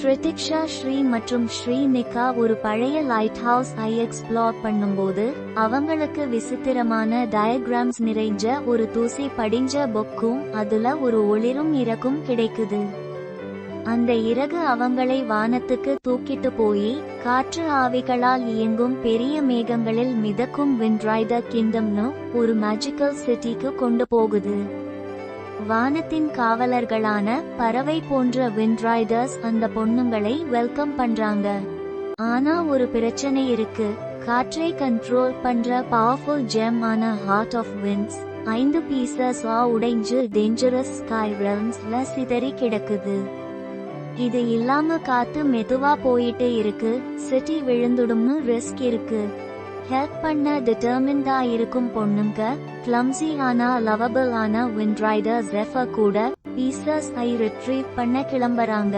ட்ரிதிக்ஷா ஸ்ரீ மற்றும் ஸ்ரீ நிகா ஒரு பழைய லைட் ஹவுஸ் ஐ எக்ஸ்ப்ளோர் பண்ணும்போது அவங்களுக்கு விசித்திரமான டயக்ராம்ஸ் நிறைஞ்ச ஒரு தூசி படிஞ்ச பொக்கும் அதுல ஒரு ஒளிரும் இறகும் கிடைக்குது. அந்த இறகு அவங்களை வானத்துக்கு தூக்கிட்டு போய் காற்று ஆவிகளால் இயங்கும் பெரிய மேகங்களில் மிதக்கும் விண்ட்ரைடர் கிங்டம்னு ஒரு மேஜிக்கல் சிட்டிக்கு கொண்டு போகுது. வானத்தின் காவலர்களான பறவை போன்ற விண்ட்ரைடர்ஸ் அந்த பொண்ணுங்களை வெல்கம் பண்றாங்க. ஆனா ஒரு பிரச்சனை இருக்கு. காற்றை கண்ட்ரோல் பண்ற பவர்ஃபுல் ஜெம் ஆன ஹார்ட் ஆஃப் விண்ட்ஸ் ஐந்து பீசஸ் ஆ உடைஞ்சு டேஞ்சரஸ் ஸ்கை ரெல்ம்ஸ்ல சிதறி கிடக்குது. இது இல்லாம காத்து மெதுவா போயிட்டு இருக்கு. சிட்டி விழுந்துடும்னு ரிஸ்க் இருக்கு. ஹெல்ப் பண்ண டிட்டர்மின்டா இருக்கும் பொண்ணுங்க கிளம்சி ஆனா லவபிள் ஆன விண்ட்ரைடர் ஜெஃபர் கூட பீசஸ் ஐ ரிட்ரீவ் பண்ண கிளம்புறாங்க.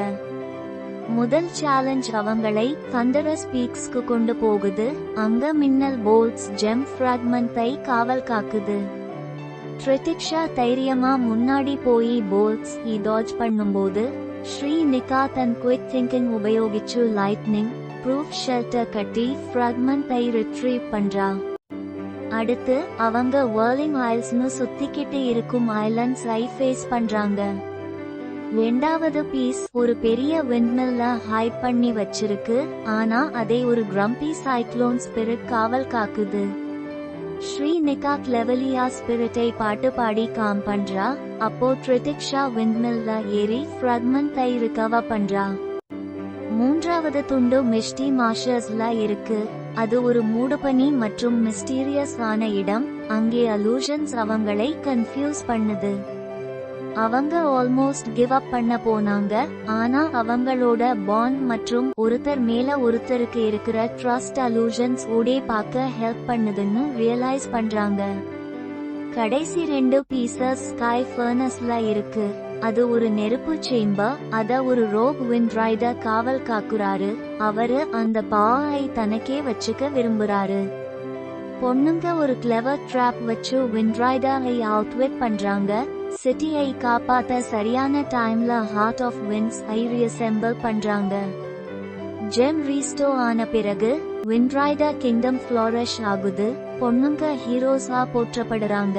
முதல் சேலஞ்ச் அவங்களை தண்டரஸ் பீக்ஸ்க்கு கொண்டு போகுது. அங்க மின்னல் போல்ட்ஸ் ஜெம் ஃபிராக்மெண்டை காவல் காக்குது. ட்ரிதிக்ஷா தைரியமா முன்னாடி போய் போல்ட்ஸ் இ டாஜ் பண்ணும்போது ஸ்ரீ நிகா தன் குவிக் திங்கிங் உபயோகிச்சு லைட்னிங் ப்ரூஃப் ஷெல்டர் கட்டி ஃப்ராக்மெண்ட்டை ரிட்ரீவ் பண்றா. அடுத்து அவங்க வேர்லிங் ஆயில்ஸ்னு சுத்திக்கிட்டு இருக்கும் ஐலண்ட்ஸ் ஐ ஃபேஸ் பண்றாங்க. ரெண்டாவது பீஸ் ஒரு பெரிய விண்ட்மில்ல ஹைட் பண்ணி வச்சிருக்கு ஆனா அதை ஒரு கிரம்பி சைக்ளோன் ஸ்பிரிட் காவல் காக்குது. ஸ்ரீ நிகா லெவலியா ஸ்பிரிட்டை பாட்டு பாடி காம் பண்றா அப்போ ட்ரிதிக்ஷா விண்ட்மில்ல ஏறி ஃப்ராக்மெண்ட்டை ரிகவர் பண்றா. மூன்றாவது துண்டு மிஷ்டி மாஷர்ஸ்ல இருக்கு. அது ஒரு மூடுபனி மற்றும் மிஸ்டீரியஸ் ஆன இடம். அங்கே அலூஷன்ஸ் அவங்களை கன்ஃபியூஸ் பண்ணுது. அவங்க ஆல்மோஸ்ட் கிவ் அப் பண்ண போனாங்க. ஆனா அவங்களோட பாண்ட் மற்றும் ஒருத்தர் மேல ஒருத்தருக்கு இருக்கிற ட்ரஸ்ட் அலூஷன்ஸ் ஊடே பார்க்க ஹெல்ப் பண்ணுதுன்னு ரியலைஸ் பண்றாங்க. கடைசி ரெண்டு பீசஸ் ஸ்கை ஃபர்னஸ்ல இருக்கு. அது ஒரு நெருப்பு சேம்பர் அத ஒரு ரோக் விண்ட் காவல் காக்குறாரு. அவரு அந்த பாவை தனக்கே வச்சுக்க விரும்புறாரு. பொண்ணுங்க ஒரு கிளவர் ட்ராப் வச்சு விண்ட்ரைடரை அவுட்வெட் பண்றாங்க. சிட்டியை காப்பாத்த சரியான டைம்ல ஹார்ட் ஆஃப் விண்ட்ஸ் ஐ ரீஅசெம்பிள் பண்றாங்க. ஜெம் ரீஸ்டோ ஆன பிறகு விண்ட்ரைடர் கிங்டம் ஃப்ளோரஷ் ஆகுது. பொண்ணுங்க ஹீரோஸா போற்றப்படுறாங்க.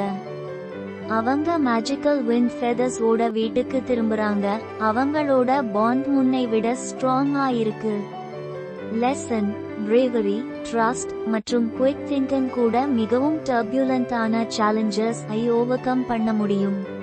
அவங்க மேஜிக்கல் விண்ட் ஃபெதர்ஸ் ஓட வீட்டுக்கு திரும்புறாங்க. அவங்களோட பாண்ட் முன்னை விட ஸ்ட்ராங்கா இருக்கு. லெசன் பிரேவரி ட்ரஸ்ட் மற்றும் குயிக் திங்கிங் கூட மிகவும் டர்பியூலண்டான சேலஞ்சஸ் ஐ ஓவர்கம் பண்ண முடியும்.